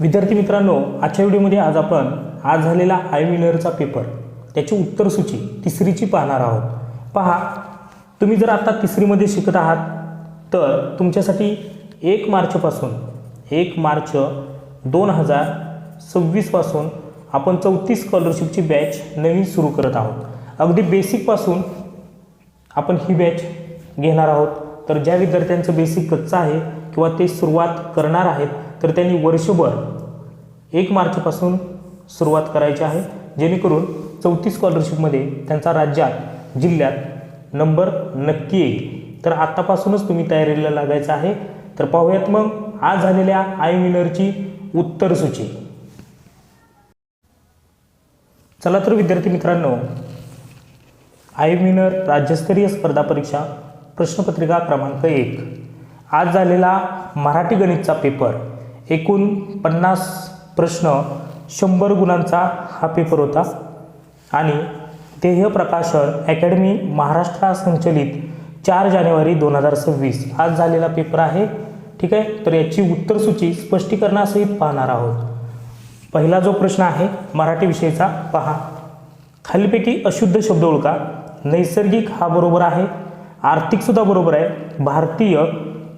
विद्यार्थी मित्रांनो आजच्या व्हिडिओमध्ये आज आपण आज झालेला आय विनरचा पेपर त्याची उत्तरसूची तिसरीची पाहणार आहोत. पहा तुम्ही जर आता तिसरीमध्ये शिकत आहात तर तुमच्यासाठी एक मार्चपासून एक मार्च दोन हजार सव्वीसपासून आपण चौतीस स्कॉलरशिपची बॅच नवीन सुरू करत आहोत. अगदी बेसिकपासून आपण ही बॅच घेणार आहोत. तर ज्या विद्यार्थ्यांचं बेसिक कच्चं आहे किंवा ते सुरुवात करणार आहेत तर त्यांनी वर्षभर एक मार्चपासून सुरुवात करायची आहे जेणेकरून चौथी स्कॉलरशिपमध्ये त्यांचा राज्यात जिल्ह्यात नंबर नक्की येईल. तर आत्तापासूनच तुम्ही तयारीला लागायचं आहे. तर पाहूयात मग आज झालेल्या आय विनरची उत्तरसूची चला तर विद्यार्थी मित्रांनो आय विनर राज्यस्तरीय स्पर्धा परीक्षा प्रश्नपत्रिका क्रमांक एक. आज झालेला मराठी गणितचा पेपर एकूण पन्नास प्रश्न शंभर गुणांचा हा पेपर होता. आणि ध्येय प्रकाशन अकॅडमी महाराष्ट्र संचलित चार जानेवारी दोन हजार सव्वीस. आज झालेला पेपर आहे. ठीक आहे? तर याची उत्तरसूची स्पष्टीकरणासहित पाहणार आहोत. पहिला जो प्रश्न आहे मराठी विषयीचा पहा. खालीपैकी अशुद्ध शब्द ओळखा. नैसर्गिक हा बरोबर आहे. आर्थिकसुद्धा बरोबर आहे. भारतीय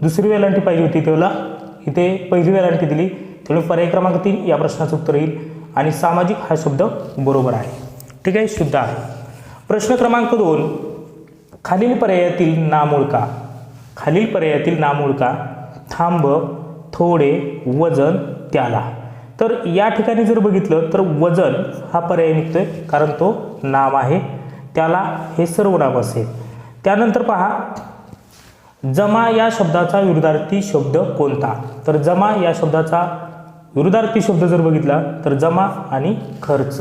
दुसरी वेलांटी पाहिजे होती तेवढा इथे पहिली वेलांटी दिली. त्यामुळे पर्याय क्रमांक तीन या प्रश्नाचं उत्तर येईल. आणि सामाजिक हा शब्द बरोबर आहे. ठीक आहे शुद्ध आहे. प्रश्न क्रमांक दोन. खालील पर्यायातील नामोळका खालील पर्यायातील नामोळका थांब थोडे वजन त्याला. तर या ठिकाणी जर बघितलं तर वजन हा पर्याय निघतोय कारण तो नाम आहे. त्याला हे सर्वनाम असेल. त्यानंतर पहा जमा या शब्दाचा विरुद्धार्थी शब्द कोणता? तर जमा या शब्दाचा विरुद्धार्थी शब्द जर बघितला तर जमा आणि खर्च.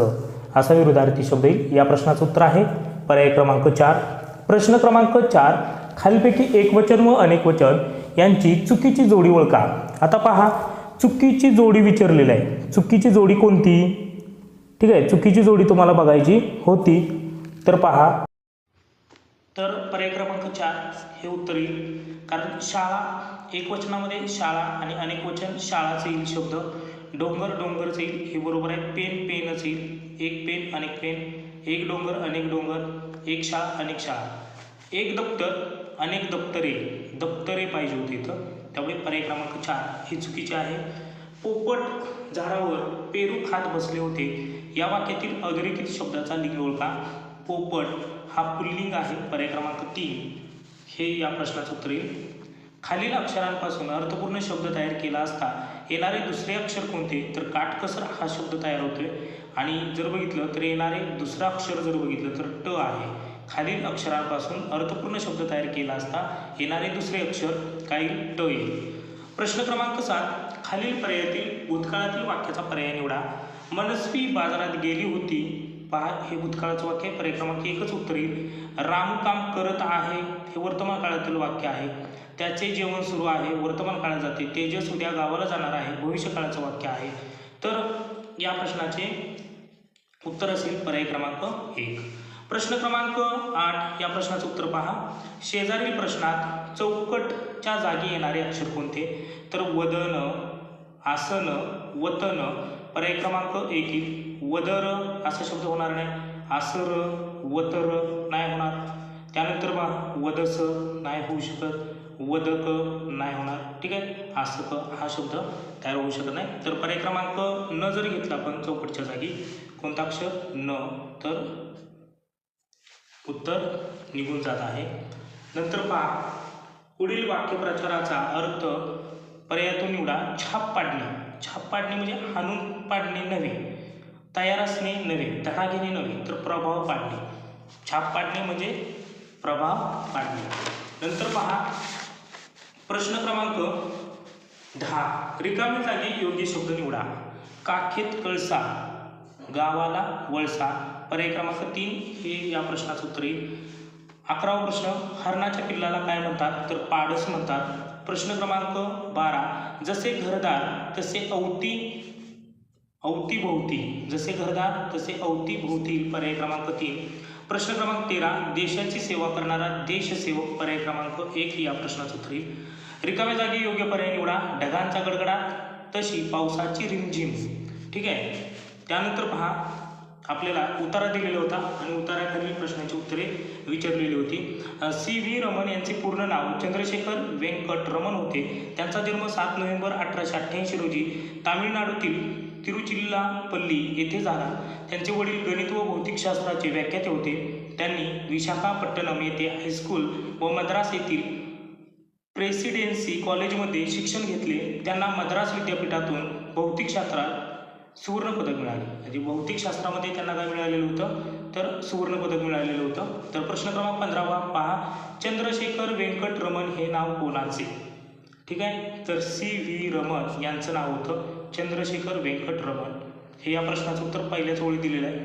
असा विरुद्धार्थी शब्द येईल. या प्रश्नाचं उत्तर आहे पर्याय क्रमांक चार. प्रश्न क्रमांक चार खालीलपैकी एकवचन व अनेकवचन यांची चुकीची जोडी ओळखा. आता पहा चुकीची जोडी विचारलेली आहे. चुकीची जोडी कोणती? ठीक आहे चुकीची जोडी तुम्हाला बघायची होती. तर पहा. तर पर्याय क्रमांक चार हे उत्तर येईल. कारण शाळा एक वचनामध्ये शाळा आणि अनेक वचन शाळाचं येईल शब्द. डोंगर डोंगरच येईल हे बरोबर आहे. पेन पेनच येईल. एक पेन अनेक पेन. एक डोंगर अनेक डोंगर. एक शाळा अनेक शाळा. एक दप्तर अनेक दप्तरे. दप्तरे पाहिजे होते इथं. त्यामुळे पर्याय क्रमांक चार हे चुकीचे आहे. पोपट झाडावर पेरू खात बसले होते. या वाक्यातील अधोरेखित शब्दाचा लिंग ओळखा. पोपट हा पुल्लिंग आहे पर्याय क्रमांक तीन. हे या प्रश्नाचं उत्तर येईल. खालील अक्षरांपासून अर्थपूर्ण शब्द तयार केला असता येणारे दुसरे अक्षर कोणते? तर काटकसर हा शब्द तयार होतोय. आणि जर बघितलं तर येणारे दुसरं अक्षर जर बघितलं तर ट आहे. खालील अक्षरांपासून अर्थपूर्ण शब्द तयार केला असता येणारे दुसरे अक्षर काही ट येईल. प्रश्न क्रमांक सात. खालील पर्यायातील भूतकाळातील वाक्याचा पर्याय निवडा. मनस्वी बाजारात गेली होती. पहा हे भूतकाळाचं वाक्य आहे. पर्याय क्रमांक एकच उत्तर येईल. रामकाम करत आहे हे वर्तमान काळातील वाक्य आहे. त्याचे जेवण सुरू आहे वर्तमान काळात जाते. तेजस उद्या गावाला जाणार आहे भविष्य काळाचं वाक्य आहे. तर या प्रश्नाचे उत्तर असेल पर्याय क्रमांक एक. प्रश्न क्रमांक आठ या प्रश्नाचं उत्तर पहा. शेजारील प्रश्नात चौकटच्या जागी येणारे अक्षर कोणते? तर वदन आसन वतन पर्याय क्रमांक एक. वदर असा शब्द होणार नाही. आसर वतर नाही होणार. त्यानंतर पहा वदस नाही होऊ शकत. वदक नाही होणार. ठीक आहे? आसक हा शब्द तयार होऊ शकत नाही. तर पर्याय क्रमांक न जर घेतला आपण चौकटच्या जागी कोणता अक्षर न तर उत्तर निघून जात आहे. नंतर पहा. पुढील वाक्यप्रचाराचा अर्थ पर्यायातून निवडा. छाप पाडणे. छाप पाडणे म्हणजे हाणून पाडणे नव्हे. तयार असणे नव्हे. धडा घेणे नव्हे. तर प्रभाव पाडणे. छाप पाडणे म्हणजे प्रभाव पाडणे. नंतर पहा. प्रश्न क्रमांक दहा. रिकामी जागी योग्य शब्द निवडा. काखेत कळसा. गावाला वळसा. पर्याय क्रमांक तीन हे या प्रश्नाचं उत्तर येईल. अकरावा प्रश्न. हरणाच्या पिल्लाला काय म्हणतात? तर पाडस म्हणतात. प्रश्न क्रमांक बारा. जसे घरदार तसे अवती अवतीभोवती जसे घरदार तसे अवतीभोवती पर्याय क्रमांक तीन. प्रश्न क्रमांक तेरा. देशाची सेवा करणारा देशसेवक पर्याय क्रमांक एक या प्रश्नाचं उत्तर येईल. रिकाम्या जागी योग्य पर्याय निवडा. ढगांचा गडगडाट तशी पावसाची रिमझिम. ठीक आहे? त्यानंतर पहा आपल्याला उतारा दिलेला होता आणि उताराखालील प्रश्नाची उत्तरे विचारलेली होती. सी व्ही रमन यांचे पूर्ण नाव चंद्रशेखर व्यंकट रमन होते. त्यांचा जन्म सात नोव्हेंबर अठराशे अठ्ठ्याऐंशी रोजी तामिळनाडूतील तिरुचिल्लापल्ली येथे झाला. त्यांचे वडील गणित व भौतिकशास्त्राचे व्याख्याते होते. त्यांनी विशाखापट्टणम येथे हायस्कूल व मद्रास येथील प्रेसिडेन्सी कॉलेजमध्ये शिक्षण घेतले. त्यांना मद्रास विद्यापीठातून भौतिकशास्त्रात सुवर्णपदक मिळाले. म्हणजे भौतिकशास्त्रामध्ये त्यांना काय मिळालेलं होतं? तर सुवर्णपदक मिळालेलं होतं. तर प्रश्न क्रमांक पंधरावा पहा. चंद्रशेखर व्यंकट रमण हे नाव कोणाचे? ठीक आहे? तर सी व्ही रमन यांचं नाव होतं चंद्रशेखर व्यंकट रमण. हे या प्रश्नाचं उत्तर पहिल्याच ओळी दिलेलं आहे.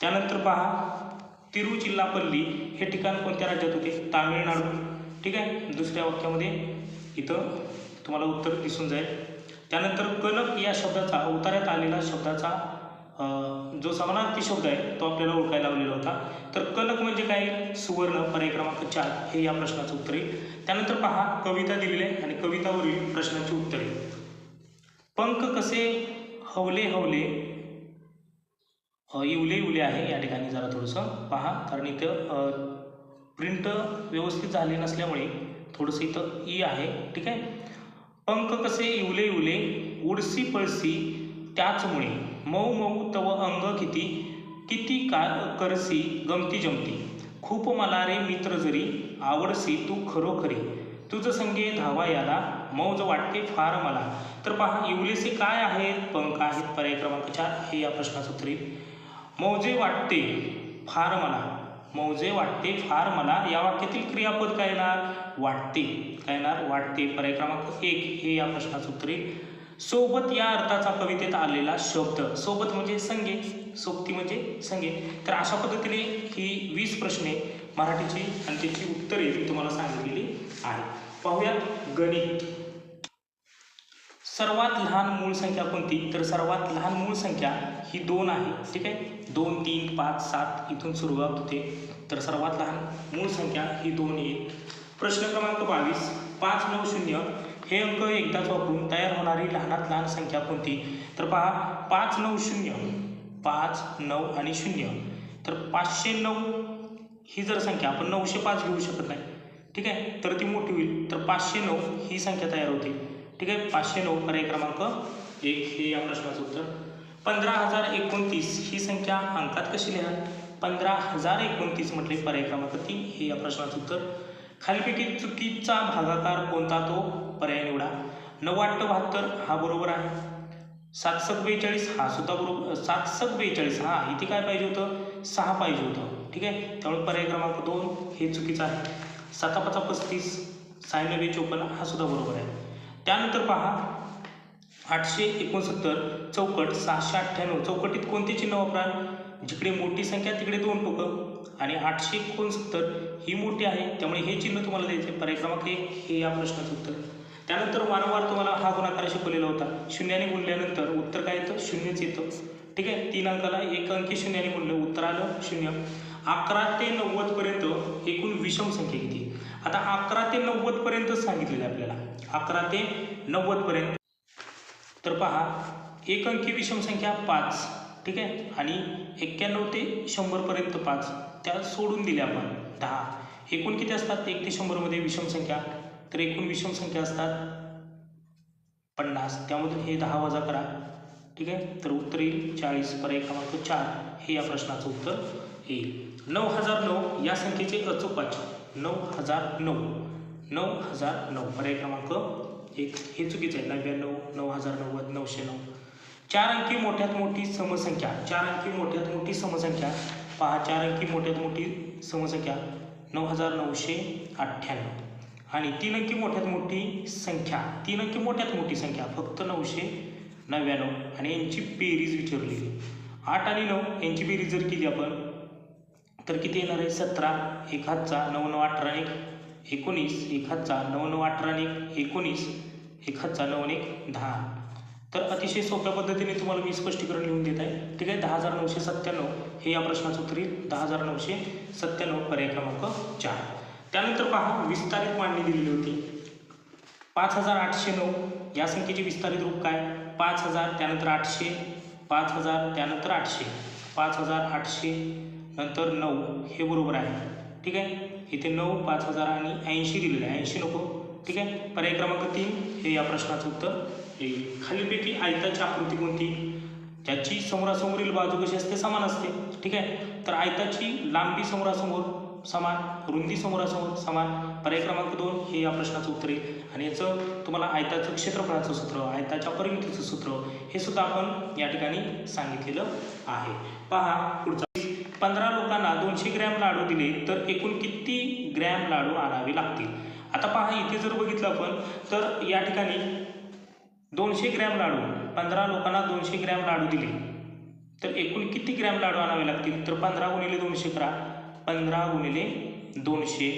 त्यानंतर पहा. तिरुचिल्लापल्ली हे ठिकाण कोणत्या राज्यात होते? तामिळनाडू. ठीक आहे? दुसऱ्या वाक्यामध्ये इथं तुम्हाला उत्तर दिसून जाईल. त्यानंतर कनक या शब्दाचा उतार्यात आलेला शब्दाचा जो समानार्थी शब्द आहे तो आपल्याला ओळखायला लावलेला होता. तर कनक म्हणजे काय? सुवर्ण पर्याय क्रमांक चार हे या प्रश्नाचं उत्तर आहे. त्यानंतर पहा कविता दिलेली आहे आणि कवितावरील प्रश्नाची उत्तरे. पंख कसे हवले हवले इवले इवले आहे या ठिकाणी जरा थोडंसं पहा. कारण इथं प्रिंट व्यवस्थित झाले नसल्यामुळे थोडंसं इथं ई आहे ठीक आहे? पंख कसे इवले इवले उडसी पळसी त्याचमुळे मऊ मऊ तव अंग किती किती का करसी गमती जमती. खूप मला रे मित्र जरी आवडसी तू खरोखरी. तुझं संगे धावा याला मौज वाटते फार मला. तर पहा इवलेसे काय आहेत पंख आहेत पर्याय क्रमांक चार? हे या प्रश्नाचं उत्तर मौजे वाटते फार मला मौजे वाटते फार मला. या वाक्यातील क्रियापद काय येणार? वाटते काय येणार? वाटते पर्याय क्रमांक एक हे या प्रश्नाचं उत्तर येईल. सोबत या अर्थाचा कवितेत आलेला शब्द. सोबत म्हणजे संगे सोबती म्हणजे संगे तर अशा पद्धतीने ही वीस प्रश्ने मराठीची आणि त्याची उत्तरे मी तुम्हाला सांगितलेली आहे पाहूयात गणित. सर्वात लहान मूळ संख्या कोणती? तर सर्वात लहान मूळ संख्या ही दोन आहे. ठीक आहे? दोन तीन पाच सात इथून सुरुवात होते. तर सर्वात लहान मूळ संख्या ही दोन येईल प्रश्न क्रमांक बावीस पाच नऊ शून्य. हे अंक एकदाच वापरून तयार होणारी लहानात लहान संख्या कोणती? तर पहा पाच नऊ शून्य पाच नऊ आणि शून्य. तर पाचशे नऊ ही जर संख्या आपण नऊशे पाच घेऊ शकत नाही. ठीक आहे? तर ती मोठी होईल. तर पाचशे नऊ ही संख्या तयार होते. ठीक आहे? पाचशे नऊ पर्याय क्रमांक एक हे या प्रश्नाचं उत्तर. पंधरा हजार एकोणतीस ही संख्या अंकात कशी लिहा पंधरा हजार एकोणतीस म्हटले पर्याय क्रमांक तीन हे या प्रश्नाचं उत्तर. खालीपैकी चुकीचा भागाकार कोणता तो? पर्याय निवडा. नव्वाट्ट बहात्तर हा बरोबर आहे. सातसक बेचाळीस हा सुद्धा बरोबर सातसक बेचाळीस हा इथे काय पाहिजे होतं? सहा पाहिजे होतं. ठीक आहे? त्यामुळे पर्याय क्रमांक दोन हे चुकीचं आहे. सातापाचा पस्तीस सायनबे चोपन्न हा सुद्धा बरोबर आहे. त्यानंतर पहा आठशे एकोणसत्तर चौकट सहाशे अठ्ठ्याण्णव चौकटीत कोणते चिन्ह वापराल? जिकडे मोठी संख्या तिकडे दोन टोकं. आणि आठशे एकोणसत्तर ही मोठी आहे त्यामुळे हे चिन्ह तुम्हाला द्यायचे. पर्याय क्रमांक एक हे या प्रश्नाचं उत्तर. त्यानंतर वारंवार तुम्हाला हा गुणाकार शिकवलेला होता. शून्याने गुणल्यानंतर उत्तर काय येतं? शून्यच येतं. ठीक आहे? तीन अंकाला एक अंकी शून्याने गुणलं. उत्तर आलं शून्य. अकरा ते नव्वदपर्यंत एकूण विषम संख्या किती? आता अकरा ते नव्वदपर्यंत सांगितलेलं आहे आपल्याला. अकरा ते नव्वदपर्यंत तर पहा एक अंकी विषम संख्या पाच. ठीक आहे? आणि एक्क्याण्णव ते शंभरपर्यंत पाच. त्या सोडून दिल्या आपण. दहा. एकूण किती असतात? एक ते शंभरमध्ये विषम संख्या. तर एकूण विषम संख्या असतात पन्नास. त्यामधून हे दहा वजा करा. ठीक आहे? तर उत्तर येईल चाळीस. पर्याय क्रमांक चार. हे या प्रश्नाचं उत्तर येईल. नऊ हजार नऊ या संख्येचे अचूक वाचन नऊ हजार नऊ. नऊ हजार नऊ. पर्याय क्रमांक एक. हे चुकीचं आहे. नव्याण्णव नऊ हजार नव्वद नऊशे नऊ. चार अंकी मोठ्यात मोठी समसंख्या. चार अंकी मोठ्यात मोठी समसंख्या. पहा चार अंकी मोठ्यात मोठी समसंख्या. नऊ हजार नऊशे अठ्ठ्याण्णव. आणि तीन अंकी मोठ्यात मोठी संख्या. तीन अंकी मोठ्यात मोठी संख्या. फक्त नऊशे नव्याण्णव. आणि यांची बेरीज विचारलेली आठ आणि नऊ यांची बेरीज जर केली आपण तर किती येणार आहे? सतरा. एक हातचा नऊ नऊ अठरा एक. एकोणीस. एक हातचा नऊ नऊ अठरा एक. एकोणीस. एक हातचा नऊ एक. दहा. तर अतिशय सोप्या पद्धतीने तुम्हाला मी स्पष्टीकरण लिहून देत आहे. ठीक आहे? दहा हजार नऊशे सत्त्याण्णव हे या प्रश्नाचं उत्तर येईल. दहा हजार नऊशे सत्त्याण्णव पर्याय क्रमांक चार. त्यानंतर पहा विस्तारित मांडणी दिलेली होती. पाच हजार आठशे नऊ या संख्येचे विस्तारित रूप काय? पाच हजार त्यानंतर आठशे पाच हजार त्यानंतर आठशे. पाच हजार आठशे नंतर नऊ हे बरोबर आहे. ठीक आहे? इथे नऊ पाच हजार आणि ऐंशी दिलेले आहे. ऐंशी नको. ठीक आहे? पर्याय क्रमांक तीन हे या प्रश्नाचं उत्तर. एक खालीलपैकी आयताची आकृती कोणती? ज्याची समोरासमोरील बाजू कशी असते? समान असते. ठीक आहे? तर आयताची लांबी समोरासमोर समान रुंदी समोरासमोर समान. पर्याय क्रमांक दोन हे या प्रश्नाचं उत्तर आहे. आणि याचं तुम्हाला आयताचं क्षेत्रफळाचं सूत्र आयताच्या परिमितीचं सूत्र हे सुद्धा आपण या ठिकाणी सांगितलेलं आहे. पहा पुढचा. पंधरा लोकांना दोनशे ग्रॅम लाडू दिले तर एकूण किती ग्रॅम लाडू आणावे लागतील? आता पहा इथे जर बघितलं आपण तर या ठिकाणी दोनशे ग्रॅम लाडू. पंधरा लोकांना दोनशे ग्रॅम लाडू दिले. तर एकूण किती ग्रॅम लाडू आणावे लागतील? तर पंधरा गुणिले दोनशे करा. पंधरा गुणिले दोनशे.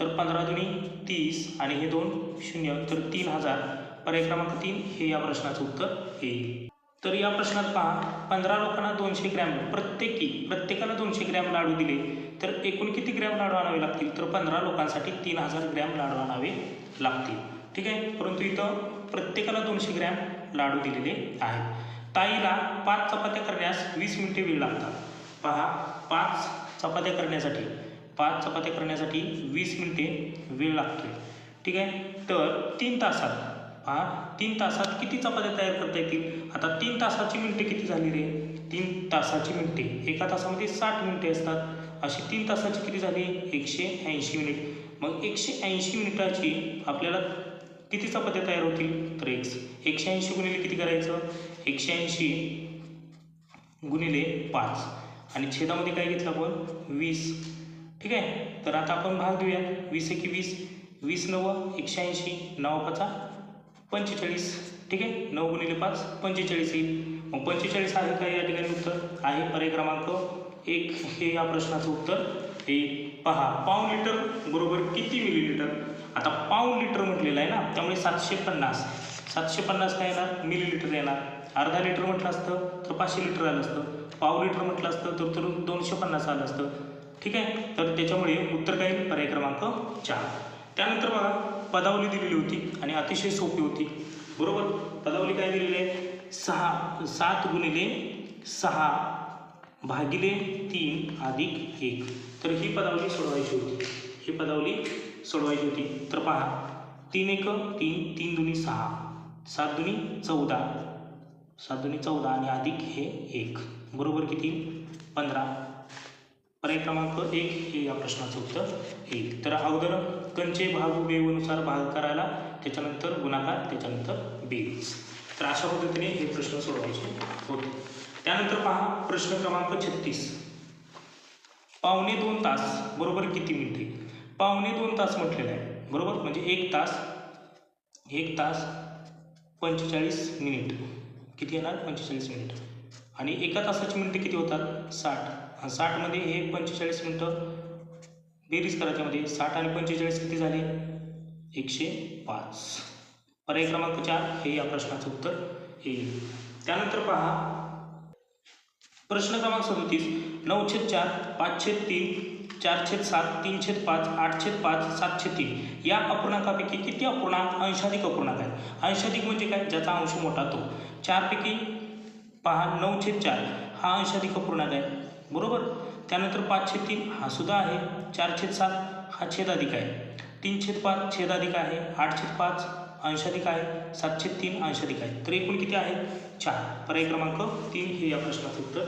तर पंधरा दुनी तीस आणि हे दोन शून्य. तर तीन हजार. पर्याय क्रमांक तीन हे या प्रश्नाचं उत्तर येईल. तर या प्रश्नात पहा पंधरा लोकांना दोनशे ग्रॅम प्रत्येकी प्रत्येकाला दोनशे ग्रॅम लाडू दिले. तर एकूण किती ग्रॅम लाडू आणावे लागतील? तर पंधरा लोकांसाठी तीन हजार ग्रॅम लाडू आणावे लागतील. ठीक आहे? परंतु इथं प्रत्येकाला दोनशे ग्रॅम लाडू दिलेले आहेत. ताईला पाच चपात्या करण्यास वीस मिनिटे वेळ लागतात. पहा पाच चपात्या करण्यासाठी पाच चपात्या करण्यासाठी वीस मिनिटे वेळ लागतोय. ठीक आहे? तर तीन तासात पहा तीन तासात किती चपात्या तयार करता येतील? आता तीन तासाची मिनिटे किती झाली रे? तीन तासाची मिनिटे. एका तासामध्ये साठ मिनिटे असतात. अशी तीन तासाची किती झाली? एकशे ऐंशी मिनिट. मग एकशे ऐंशी मिनिटाची आपल्याला किती चपात्या तयार होतील? तर एक्स एकशे ऐंशी गुणिले किती करायचं? एकशे ऐंशी गुणिले पाच. आणि छेदामध्ये काय घेतलं आपण? वीस. ठीक आहे? तर आता आपण भाग देऊया वीस एकी वीस? वीस नव्वद एकशे ऐंशी. नऊ पाचा पंचेचाळीस. ठीक आहे? नऊ गुणिले पाच पंचेचाळीस येईल. मग पंचेचाळीस आहे काय या ठिकाणी उत्तर? आहे पर्याय क्रमांक एक. हे या प्रश्नाचं उत्तर हे पहा. पाऊन लिटर बरोबर किती मिलीलिटर आता पाऊन लिटर म्हटलेलं आहे ना त्यामुळे सातशे पन्नास. सातशे पन्नास काय येणार? मिलीलिटर येणार. अर्धा लिटर म्हटलं असतं तर पाचशे लिटर आलं असतं. पाव लिटर म्हटलं असतं तर तर दोनशे पन्नास आलं असतं. ठीक आहे? तर त्याच्यामुळे उत्तर काय येईल? पर्याय क्रमांक चार. त्यानंतर बघा पदावली दिलेली होती आणि अतिशय सोपी होती. बरोबर? पदावली काय दिलेली आहे? सहा सात गुणिले सहा भागिले तीन अधिक एक. तर ही पदावली सोडवायची होती. ही पदावली सोडवायची होती. तर पहा तीन एक तीन तीन दुनी सहा सात दुनी चौदा. सात दुनी चौदा आणि अधिक हे एक. बरोबर किती? पंधरा. पर्याय क्रमांक एक हे या प्रश्नाचं उत्तर येईल तर अगोदर कंचे भाग बेवनुसार भाग करायला त्याच्यानंतर गुणाकार त्याच्यानंतर बेरीज. तर अशा पद्धतीने हे प्रश्न सोडवायचे होते. त्यानंतर पहा प्रश्न क्रमांक छत्तीस. पावणे दोन तास बरोबर किती मिनिटे? पावणे दोन तास म्हटलेलं आहे. बरोबर? म्हणजे एक तास एक तास पंचेचाळीस मिनिट. किती येणार? पंचेचाळीस मिनिट. आणि एका तासाची मिनटं किती होतात? साठ. साठमध्ये हे पंचेचाळीस मिनटं बेरीज करायच्यामध्ये साठ आणि पंचेचाळीस किती झाले? एकशे पाच. पर्याय क्रमांक चार हे या प्रश्नाचं उत्तर येईल. त्यानंतर पहा. प्रश्न क्रमांक सदोतीस नऊशे चार पाचशे तीन चार छेद सात तीन छेद पाच आठ छेद पाच सात छेद तीन या अपूर्णांकापैकी किती अपूर्णांक अंशाधिक अपूर्णांक आहे अंशाधिक म्हणजे काय? ज्याचा अंश मोठा तो. चारपैकी पहा नऊ छेद चार. हा अंशाधिक अपूर्णांक आहे. बरोबर? त्यानंतर पाच छेद तीन. हा सुद्धा आहे. चार छेद सात. हा छेदाधिक आहे. तीन छेद पाच छेदाधिक आहे. आठ छेद पाच अंशाधिक आहे. सात छेद तीन अंशाधिक आहे. तर एकूण किती आहे? चार. पर्याय क्रमांक तीन हे या प्रश्नाचं उत्तर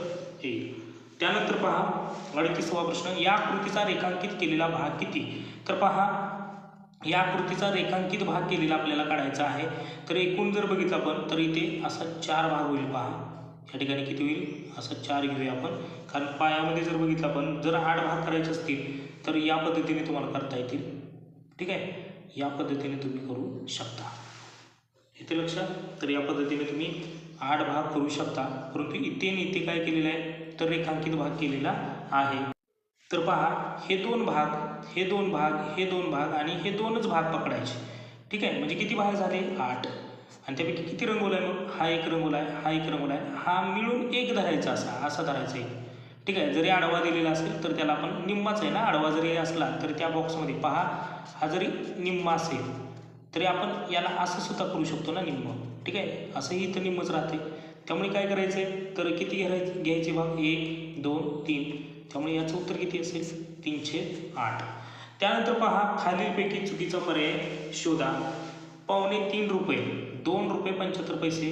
येईल. त्यानंतर पहा अडतीसावा प्रश्न या आकृतीचा रेखांकित केलेला भाग किती? तर पहा या आकृतीचा रेखांकित भाग केलेला आपल्याला काढायचा आहे. तर एकूण जर बघितलं आपण तर इथे असा चार भाग होईल पहा. या ठिकाणी किती होईल? असं चार घेऊया आपण. कारण पायामध्ये जर बघितलं आपण जर आठ भाग करायचे असतील तर या पद्धतीने तुम्हाला करता येतील. ठीक आहे? या पद्धतीने तुम्ही करू शकता. इथे लक्षात तर या पद्धतीने तुम्ही आठ भाग करू शकता. परंतु इथे आणि इथे काय केलेलं आहे? तर रेखांकित भाग केलेला आहे. तर पहा हे दोन भाग हे दोन भाग हे दोन भाग आणि हे दोनच भाग पकडायचे. ठीक आहे? म्हणजे किती भाग झाले? आठ. आणि त्यापैकी किती रंगोला आहे मग? हा एक रंगोला आहे हा एक रंगोला आहे. हा मिळून एक धरायचा असा असा धरायचा एक. ठीक आहे? जरी आडवा दिलेला असेल तर त्याला आपण निम्माच आहे ना? आडवा जरी असला तर त्या बॉक्समध्ये पहा हा जरी निम्मा असेल तरी आपण याला असं सुद्धा करू शकतो ना निम्म. ठीक आहे? असंही इथं निम्मच राहते. त्यामुळे काय करायचं आहे तर किती घ्यायचे घ्यायचे भाग? एक दोन तीन. त्यामुळे याचं उत्तर किती असेल? तीनशे आठ त्यानंतर पहा खालीलपैकी चुकीचा पर्याय शोधा. पावणे तीन रुपये. दोन रुपये पंच्याहत्तर पैसे.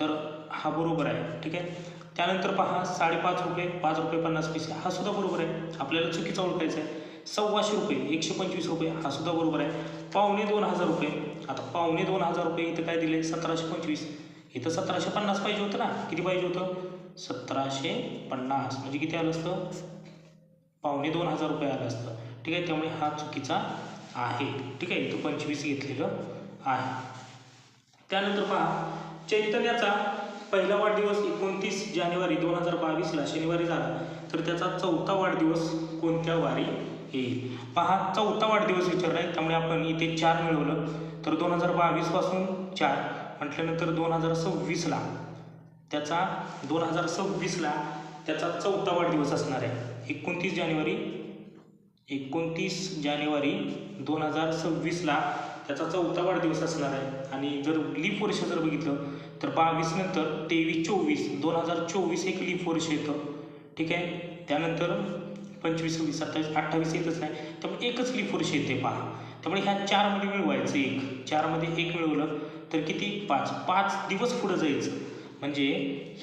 तर हा बरोबर आहे. ठीक आहे? त्यानंतर पहा साडेपाच रुपये पाच रुपये पन्नास पैसे. हा सुद्धा बरोबर आहे. आपल्याला चुकीचा ओळखायचा आहे सव्वाशे रुपये एकशे पंचवीस रुपये. हा सुद्धा बरोबर आहे. पावणे दोन हजार रुपये. आता पावणे दोन हजार रुपये इथं काय दिले? सतराशे पंचवीस. इथं सतराशे पन्नास पाहिजे होतं ना? किती पाहिजे होतं? सतराशे पन्नास. म्हणजे किती आलं असतं? पावणे दोन हजार रुपये आलं असतं. ठीक आहे? त्यामुळे हा चुकीचा आहे. ठीक आहे? इथं पंचवीस घेतलेलं आहे. त्यानंतर पहा. चैतन्याचा पहिला वाढदिवस एकोणतीस जानेवारी दोन हजार बावीसला शनिवारी झाला. तर त्याचा चौथा वाढदिवस कोणत्या वारी येईल? पहा चौथा वाढदिवस विचारला आहे त्यामुळे आपण इथे चार मिळवलं. तर दोन हजार बावीसपासून चार. म्हटल्यानंतर दोन हजार सव्वीसला त्याचा दोन हजार सव्वीसला त्याचा चौथा वाढदिवस असणार आहे. एकोणतीस जानेवारी एकोणतीस जानेवारी दोन हजार सव्वीसला त्याचा चौथा वाढदिवस असणार आहे. आणि जर लीप वर्ष जर बघितलं तर बावीस नंतर तेवीस चोवीस दोन हजार चोवीस एक लीप वर्ष येतं. ठीक आहे? त्यानंतर पंचवीस सव्वीस सत्तावीस अठ्ठावीस येतच नाही. त्यामुळे एकच लीप वर्ष येते पहा. त्यामुळे ह्या चारमध्ये मिळवायचं एक. चारमध्ये एक मिळवलं तर किती? पाच. पाच दिवस पुढं जायचं. म्हणजे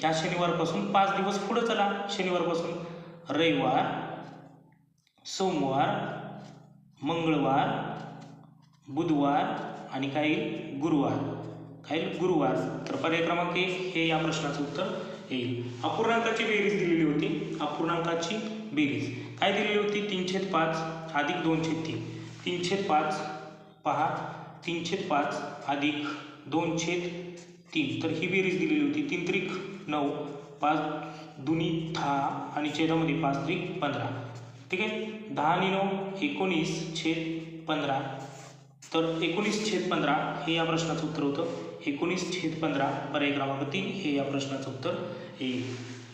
ह्या शनिवारपासून पाच दिवस पुढं चला. शनिवारपासून रविवार सोमवार मंगळवार बुधवार आणि काही गुरुवार. काही गुरुवार. तर पर्याय क्रमांक एक हे या प्रश्नाचं उत्तर येईल. अपूर्णांकाची बेरीज दिलेली होती. अपूर्णांकाची बेरीज. काय दिलेली होती? तीनशे पाच अधिक दोनशे तीन. तीनशे पाच पहा. तीनशे पाच अधिक दोन छेद तीन. तर ही बेरीज दिलेली होती. तीन त्रिक नऊ पाच दुनी दहा आणि छेदामध्ये पाच त्रिक पंधरा. ठीक आहे? दहा आणि नऊ एकोणीस छेद पंधरा. तर एकोणीस छेद पंधरा हे या प्रश्नाचं उत्तर होतं. एकोणीस छेद पंधरा पर्याय क्रमांक तीन हे या प्रश्नाचं उत्तर येईल.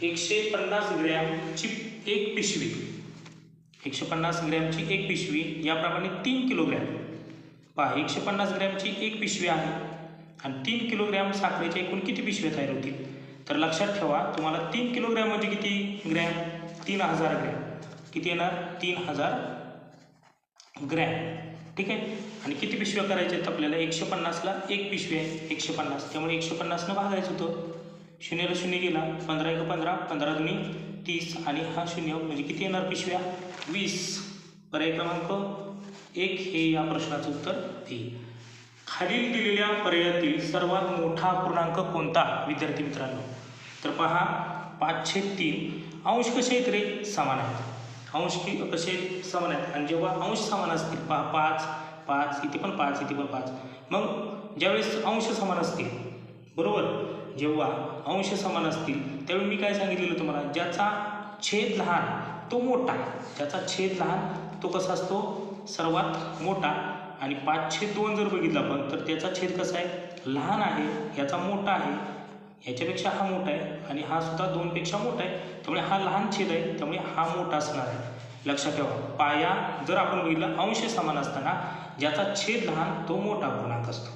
एकशे पन्नास ग्रॅमची एक पिशवी. एकशे पन्नास ग्रॅमची एक पिशवी याप्रमाणे तीन किलोग्रॅम. पहा एकशे पन्नास ग्रॅमची एक पिशवी आहे. आणि तीन किलोग्रॅम साखरेच्या एकूण किती पिशव्या तयार होतील? तर लक्षात ठेवा तुम्हाला तीन किलोग्रॅम म्हणजे किती ग्रॅम? तीन हजार ग्रॅम. किती येणार? तीन हजार ग्रॅम. ठीक आहे? आणि किती पिशव्या करायच्या आहेत आपल्याला? एकशे पन्नासला एक पिशवी आहे. एकशे पन्नास. त्यामुळे एकशे पन्नासनं भागायचं होतं. शून्याला शून्य गेला. पंधरा एक पंधरा. पंधरा दोन्ही तीस. आणि हा शून्य म्हणजे किती येणार पिशव्या? वीस. पर्याय क्रमांक एक हे या प्रश्नाचं उत्तर येईल खालील दिलेल्या पर्यायातील सर्वात मोठा पूर्णांक कोणता? विद्यार्थी मित्रांनो तर पहा पाचशे तीन अंश कसे आहेत समान आहेत. अंश की कसे समान आहेत. आणि जेव्हा अंश समान असतील पहा पाच पाच इथे पण पाच इथे पण पाच. मग ज्यावेळेस अंश समान असतील बरोबर? जेव्हा अंश समान असतील त्यावेळी मी काय सांगितलेलं तुम्हाला? ज्याचा छेद लहान तो मोठा. ज्याचा छेद लहान तो कसा असतो? सर्वात मोठा. आणि पाचशे दोन जर बघितलं आपण तर त्याचा छेद कसा आहे? लहान आहे याचा मोठा आहे याच्यापेक्षा हा मोठा आहे आणि हा सुद्धा दोनपेक्षा मोठा आहे. त्यामुळे हा लहान छेद आहे त्यामुळे हा मोठा असणार आहे. लक्षात ठेवा पाया जर आपण बघितलं अंश समान असताना ज्याचा छेद लहान तो मोठा पूर्णांक असतो.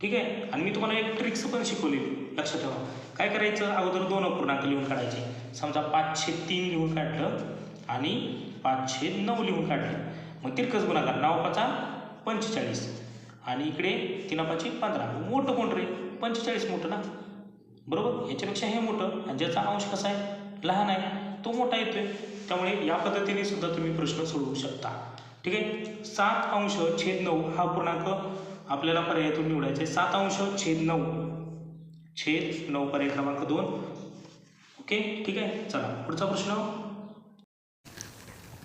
ठीक आहे? आणि मी तुम्हाला एक ट्रिक्स पण शिकवलेली. लक्षात ठेवा. काय करायचं? अगोदर दोन अपूर्णांक लिहून काढायचे. समजा पाचशे तीन लिहून काढलं आणि पाचशे नऊ लिहून काढलं. मग तिरकस गुणाकार. नाव पाचा. पंचेचाळीस. आणि इकडे तिनापाची पंधरा. मोठं कोण रे पंचेचाळीस मोठं ना? बरोबर? याच्यापेक्षा हे मोठं. आणि ज्याचा अंश कसा आहे? लहान आहे. तो मोठा येतोय. त्यामुळे या पद्धतीने सुद्धा तुम्ही प्रश्न सोडवू शकता. ठीक आहे? सात अंश छेद नऊ हा पूर्णांक आपल्याला पर्यायातून निवडायचा आहे. सात अंश छेद नऊ. छेद नऊ पर्याय क्रमांक दोन. ओके? ठीक आहे? चला. पुढचा प्रश्न.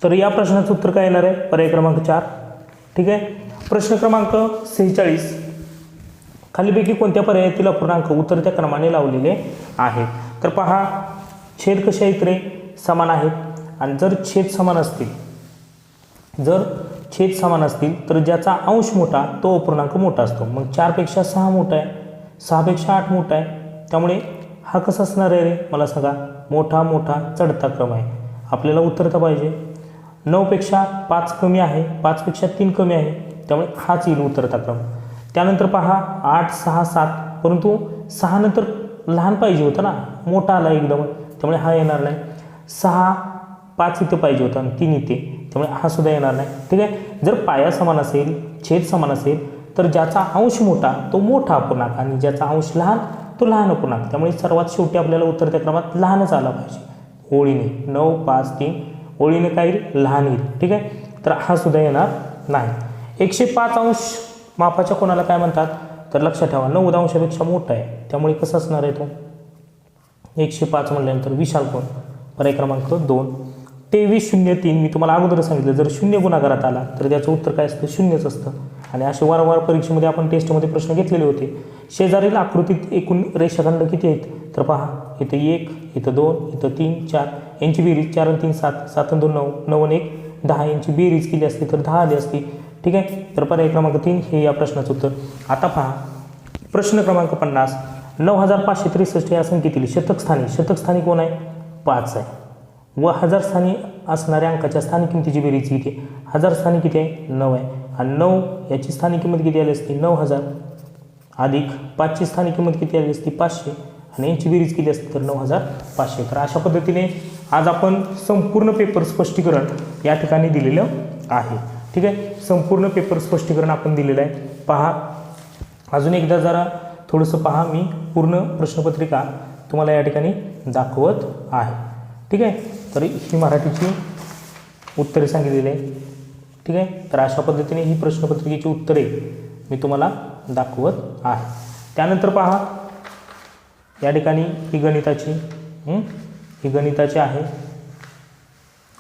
तर या प्रश्नाचं उत्तर काय येणार आहे? पर्याय क्रमांक चार. ठीक आहे? प्रश्न क्रमांक सेहेचाळीस. खालीपैकी कोणत्या पर्यायातील अपूर्णांक उतरत्या क्रमाने लावलेले आहेत? तर पहा छेद कसे आहेत रे? समान आहेत. आणि जर छेद समान असतील जर छेद समान असतील तर ज्याचा अंश मोठा तो अपूर्णांक मोठा असतो. मग चारपेक्षा सहा मोठा आहे सहापेक्षा आठ मोठा आहे. त्यामुळे हा कसा असणार आहे रे? मला सांगा. मोठा मोठा चढता क्रम आहे. आपल्याला उतरता पाहिजे. नऊपेक्षा पाच कमी आहे पाचपेक्षा तीन कमी आहे. त्यामुळे हाच येईल उतरता क्रम. त्यानंतर पहा आठ सहा सात परंतु सहा नंतर लहान पाहिजे होतं ना. मोठा आला एकदम. त्यामुळे हा येणार नाही. सहा पाच इथं पाहिजे होतं आणि तीन इथे. त्यामुळे हा सुद्धा येणार नाही. ठीक आहे? जर पाया समान असेल छेद समान असेल तर ज्याचा अंश मोठा तो मोठा अपूर्णांक आणि ज्याचा अंश लहान तो लहान अपूर्णांक. त्यामुळे सर्वात शेवटी आपल्याला उतरत्या क्रमात लहानच आला पाहिजे. ओळीने. नऊ पाच तीन. ओळीने काय येईल? लहान येईल. ठीक आहे? तर हा सुद्धा येणार नाही. एकशे पाच अंश मापाच्या कोणाला काय म्हणतात? तर लक्षात ठेवा नव्वद अंशापेक्षा मोठा आहे. त्यामुळे कसं असणार आहे तो? एकशे पाच म्हटल्यानंतर विशाल कोण? पर्याय क्रमांक दोन. तेवीस शून्य तीन मी तुम्हाला अगोदर सांगितलं जर शून्य गुणाकारात आला तर त्याचं उत्तर काय असतं? शून्यच असतं. आणि असे वारंवार परीक्षेमध्ये आपण टेस्टमध्ये प्रश्न घेतलेले होते. शेजारील आकृतीत एकूण रेषाखंड किती आहेत? तर पहा इथं एक इथं दोन इथं तीन चार. यांची बेरीज चार आणि तीन सात. सात आणि दोन नऊ. नऊ आणि एक. दहा यांची बेरीज केली असती तर दहा आली असती. ठीक आहे? तर पर्याय क्रमांक तीन हे या प्रश्नाचं उत्तर. आता पहा प्रश्न क्रमांक पन्नास. नऊ हजार पाचशे त्रेसष्ट या संख्येतील शतक शतकस्थानी शतक कोण आहे? पाच आहे. व हजार स्थानी असणाऱ्या अंकाच्या स्थानिक किमतीची बेरीज किती आहे हजार स्थानी किती आहे? नऊ आहे. आणि नऊ याची स्थानिक किंमत किती आली असती? नऊ हजार. अधिक पाचची स्थानिक किंमत किती आली असती? पाचशे. आणि यांची बेरीज केली असती तर नऊ हजार पाचशे. तर अशा पद्धतीने आज आपण संपूर्ण पेपर स्पष्टीकरण या ठिकाणी दिलेलं आहे. ठीक आहे? संपूर्ण पेपर स्पष्टीकरण आपण दिलेलं आहे. पहा. अजून एकदा जरा थोडंसं पहा. मी पूर्ण प्रश्नपत्रिका तुम्हाला या ठिकाणी दाखवत आहे. ठीक आहे? तर ही मराठीची उत्तरे सांगितलेली आहे. ठीक आहे? तर अशा पद्धतीने ही प्रश्नपत्रिकेची उत्तरे मी तुम्हाला दाखवत आहे. त्यानंतर पहा. या ठिकाणी ही गणिताची ही गणिताची आहे.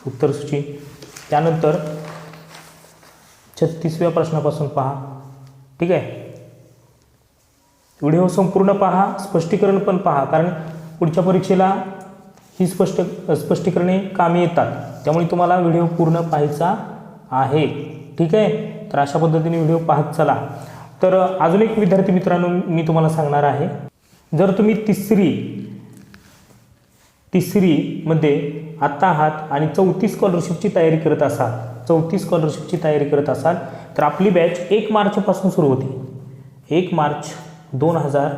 उत्तरसूची. त्यानंतर छत्तीसव्या प्रश्नापासून पहा. ठीक आहे? व्हिडिओ संपूर्ण पहा स्पष्टीकरण पण पहा कारण पुढच्या परीक्षेला ही स्पष्ट स्पष्टीकरणे कामी येतात. त्यामुळे तुम्हाला व्हिडिओ पूर्ण पाहायचा आहे. ठीक आहे? तर अशा पद्धतीने व्हिडिओ पाहत चला. तर अजून एक विद्यार्थी मित्रांनो मी तुम्हाला सांगणार आहे. जर तुम्ही तिसरी तिसरीमध्ये आत्ता आहात आणि चौथी स्कॉलरशिपची तयारी करत असाल चौतीस स्कॉलरशिपची तयारी करत असाल तर आपली बॅच एक मार्चपासून सुरू होते. एक मार्च दोन हजार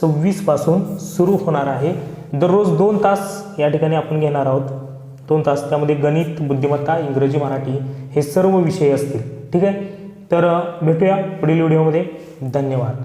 सव्वीसपासून सुरू होणार आहे. दररोज दोन तास या ठिकाणी आपण घेणार आहोत. दोन तास त्यामध्ये गणित बुद्धिमत्ता इंग्रजी मराठी हे सर्व विषय असतील. ठीक आहे? तर भेटूया पुढील व्हिडिओमध्ये धन्यवाद.